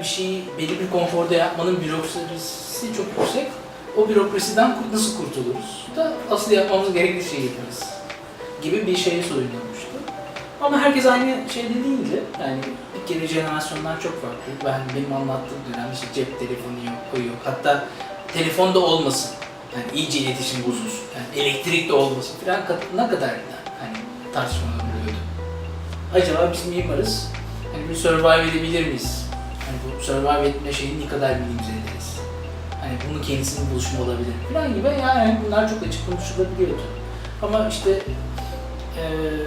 bir şeyi belli bir konforda yapmanın bürokrasisi çok yüksek. O bürokrasiden nasıl kurtuluruz? Da asıl yapmamız gerekli şeyi yaparız gibi bir şeye soyunulmuştu. Ama herkes aynı şeyde değildi. Yani bir kere jenerasyonlar çok farklı. Ben benim anlattığım dönem işte cep telefonu yok, o yok. Hatta telefon da olmasın. Yani iyice iletişim bozulsun. Yani elektrik de olmasın falan ne kadar hani tartışmalar oluyordu. Acaba biz mimarız? Hani bir survive edebilir miyiz? Hani bu survive etme şeyini ne kadar minimize ederiz? Hani bunun kendisinin buluşma olabilir falan gibi yani bunlar çok açık konuşulabiliyordu. Ama işte eee,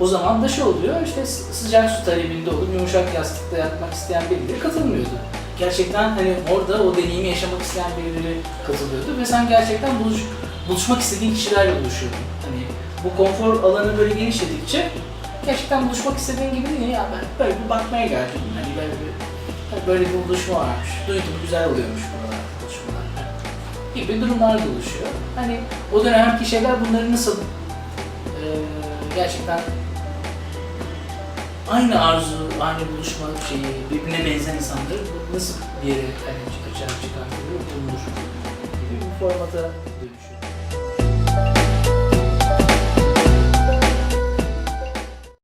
o zaman da şey oluyor işte sı- sıcak su talebinde olup yumuşak yastıkta yatmak isteyen birileri katılmıyordu. Gerçekten hani orada o deneyimi yaşamak isteyen birileri katılıyordu ve sen gerçekten buluş, buluşmak istediğin kişilerle buluşuyordun. Hani bu konfor alanı böyle genişledikçe gerçekten buluşmak istediğin gibi değil ya ben böyle bir bakmaya geldim. Hani böyle bir böyle bir buluşma varmış. Duydum güzel oluyormuş buralar buluşmalar gibi durumlar da oluşuyor. Hani o dönemki şeyler bunları nasıl eee, gerçekten aynı arzu, aynı buluşma şeyi, birbirine benzer insanları nasıl bir yere hani açığa çıkartılıyor, bulunur gibi bir formata